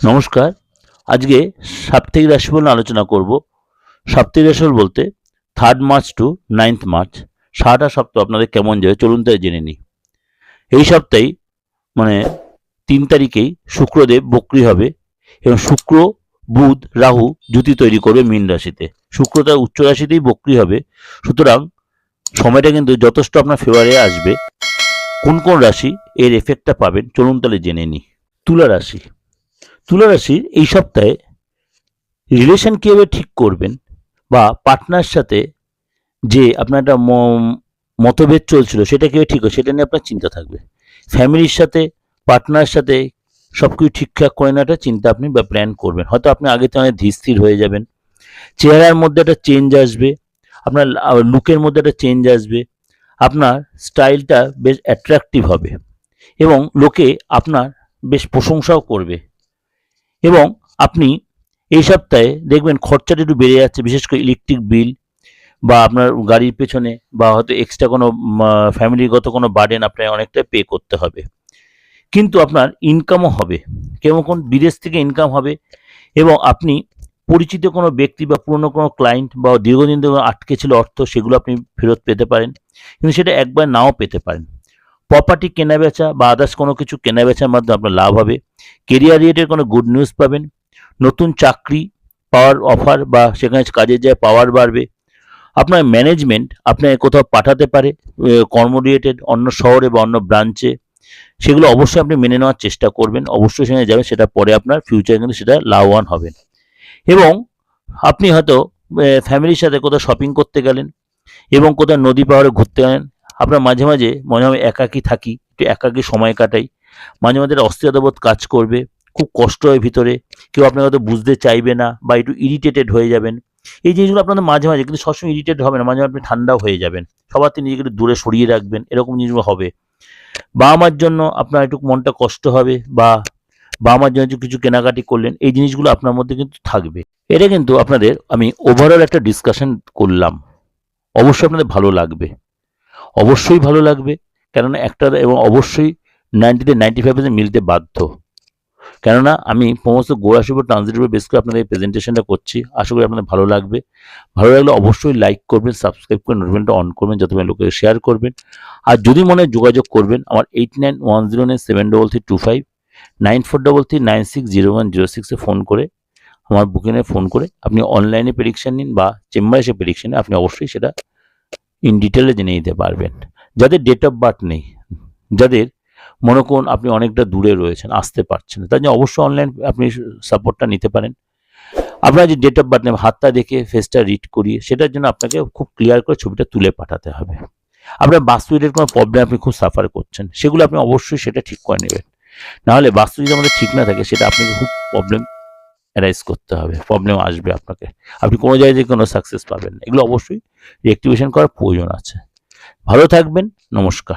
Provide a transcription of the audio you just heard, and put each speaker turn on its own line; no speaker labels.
নমস্কার। আজকে সাপ্তাহিক রাশিফল আলোচনা করব। সাপ্তাহিক রাশিফল বলতে third March to ninth March সারাটা সপ্তাহ আপনাদের কেমন যাবে চলুন তাই জেনে নিই। এই সপ্তাহে মানে তিন তারিখেই শুক্রদেব বক্রি হবে এবং শুক্র, বুধ, রাহু জুতি তৈরি করবে মীন রাশিতে। শুক্র তার উচ্চ রাশিতেই বক্রি হবে। সুতরাং সময়টা কিন্তু যথেষ্ট আপনার ফেভারে আসবে। কোন কোন রাশি এর এফেক্টটা পাবেন চলুন তাহলে জেনে নিই। তুলা রাশি। তুলা রাশির এই সপ্তাহে রিলেশন কীভাবে ঠিক করবেন বা পার্টনার সাথে যে আপনার একটা মতভেদ চলছিল সেটা কীভাবে ঠিক হয় সেটা নিয়ে আপনার চিন্তা থাকবে। ফ্যামিলির সাথে পার্টনার সাথে সব কিছু ঠিকঠাক করে নেওয়াটা চিন্তা আপনি বা প্ল্যান করবেন। হয়তো আপনি আগে থেকে অনেক ধীর স্থির হয়ে যাবেন। চেহারার মধ্যে একটা চেঞ্জ আসবে, আপনার লুকের মধ্যে একটা চেঞ্জ আসবে, আপনার স্টাইলটা বেশ অ্যাট্রাকটিভ হবে এবং লোকে আপনার বেশ প্রশংসাও করবে। এবং আপনি এই সপ্তাহে দেখবেন খরচাটা একটু বেড়ে যাচ্ছে, বিশেষ করে ইলেকট্রিক বিল বা আপনার গাড়ির পেছনে বা হয়তো এক্সট্রা কোনো ফ্যামিলিগত কোনো বার্ডেন আপনার অনেকটা পে করতে হবে। কিন্তু আপনার ইনকামও হবে। কেমন কোন বিদেশ থেকে ইনকাম হবে এবং আপনি পরিচিত কোনো ব্যক্তি বা পুরনো কোনো ক্লায়েন্ট বা দীর্ঘদিন ধরে আটকে ছিল অর্থ, সেগুলো আপনি ফেরত পেতে পারেন। কিন্তু সেটা একবার নাও পেতে পারেন। প্রপার্টি কেনাবেচা বা আদার্স কোনো কিছু কেনাবেচার মাধ্যমে আপনার লাভ হবে। কেরিয়ার রিলেটেড কোনো গুড নিউজ পাবেন। নতুন চাকরি, পাওয়ার অফার বা সেখানে কাজের যায় পাওয়ার বাড়বে। আপনার ম্যানেজমেন্ট আপনাকে কোথাও পাঠাতে পারে কর্ম রিলেটেড অন্য শহরে বা অন্য ব্রাঞ্চে সেগুলো অবশ্যই আপনি মেনে নেওয়ার চেষ্টা করবেন। অবশ্যই সেখানে যাবেন, সেটা পরে আপনার ফিউচারে কিন্তু সেটা লাভবান হবেন। এবং আপনি হয়তো ফ্যামিলির সাথে কোথাও শপিং করতে গেলেন এবং কোথাও নদী পাহাড়ে ঘুরতে গেলেন। আপনার মাঝে মাঝে মনে হবে একাকী থাকি, একটু একাকী সময় কাটাই। মাঝে মাঝে অস্থিরতাবোধ কাজ করবে, খুব কষ্ট হয় ভিতরে, কেউ আপনাকে হয়তো বুঝতে চাইবে না বা একটু ইরিটেটেড হয়ে যাবেন। এই জিনিসগুলো আপনাদের মাঝে মাঝে, কিন্তু সবসময় ইরিটেট হবে না, মাঝে মাঝে আপনি ঠান্ডাও হয়ে যাবেন। সবার থেকে নিজেকে দূরে সরিয়ে রাখবেন, এরকম জিনিসগুলো হবে। বাবা মার জন্য আপনার একটু মনটা কষ্ট হবে বা বাবা মার জন্য কিছু কেনাকাটি করলেন, এই জিনিসগুলো আপনার মধ্যে কিন্তু থাকবে। এটা কিন্তু আপনাদের, আমি ওভারঅল একটা ডিসকাশন করলাম। অবশ্যই আপনাদের ভালো লাগবে। অবশ্যই ভালো লাগবে, কেননা একটা এবং অবশ্যই নাইনটিতে নাইনটি ফাইভ পার্সেন্ট মিলতে বাধ্য। কেননা আমি সমস্ত গোড়াশিব ট্রান্সলেট বেস করে আপনাদের প্রেজেন্টেশনটা করছি, আশা করি আপনাদের ভালো লাগবে। ভালো লাগলে অবশ্যই লাইক করবেন সাবস্ক্রাইব করে নোটিফিকেশনটা অন করবেন, যাতে লোকে শেয়ার করবেন। আর যদি মনে যোগাযোগ করবেন, আমার eight nine one zero nine seven double three two five nine four double three nine six zero one zero সিক্সে ফোন করে, আমার বুকিংয়ে ফোন করে, আপনি অনলাইনে প্রেডিকশন নিন বা চেম্বারে এসে প্রেডিকশন আপনি অবশ্যই সেটা ইন ডিটেলে জেনে নিতে পারবেন। যাদের ডেট অফ বার্থ নেই, যাদের মনে করুন আপনি অনেকটা দূরে রয়েছেন, আসতে পারছেন তার জন্য অবশ্যই অনলাইন আপনি সাপোর্টটা নিতে পারেন। আপনার যে ডেট অফ বার্থ নেই, হাতটা দেখে ফেসটা রিড করিয়ে, সেটার জন্য আপনাকে খুব ক্লিয়ার করে ছবিটা তুলে পাঠাতে হবে। আপনার বাস্তুদের কোনো প্রবলেম আপনি খুব সাফার করছেন, সেগুলো আপনি অবশ্যই সেটা ঠিক করে নেবেন। নাহলে বাস্তু যদি আমাদের ঠিক না থাকে, সেটা আপনাকে খুব প্রবলেম অ্যারাইজ করতে হবে প্রবলেম আসবে আপনাকে। আপনি কোনো জায়গায় কোনো সাকসেস পাবেন না। এগুলো অবশ্যই রিঅ্যাক্টিভেশন করার প্রয়োজন আছে। ভালো থাকবেন, নমস্কার।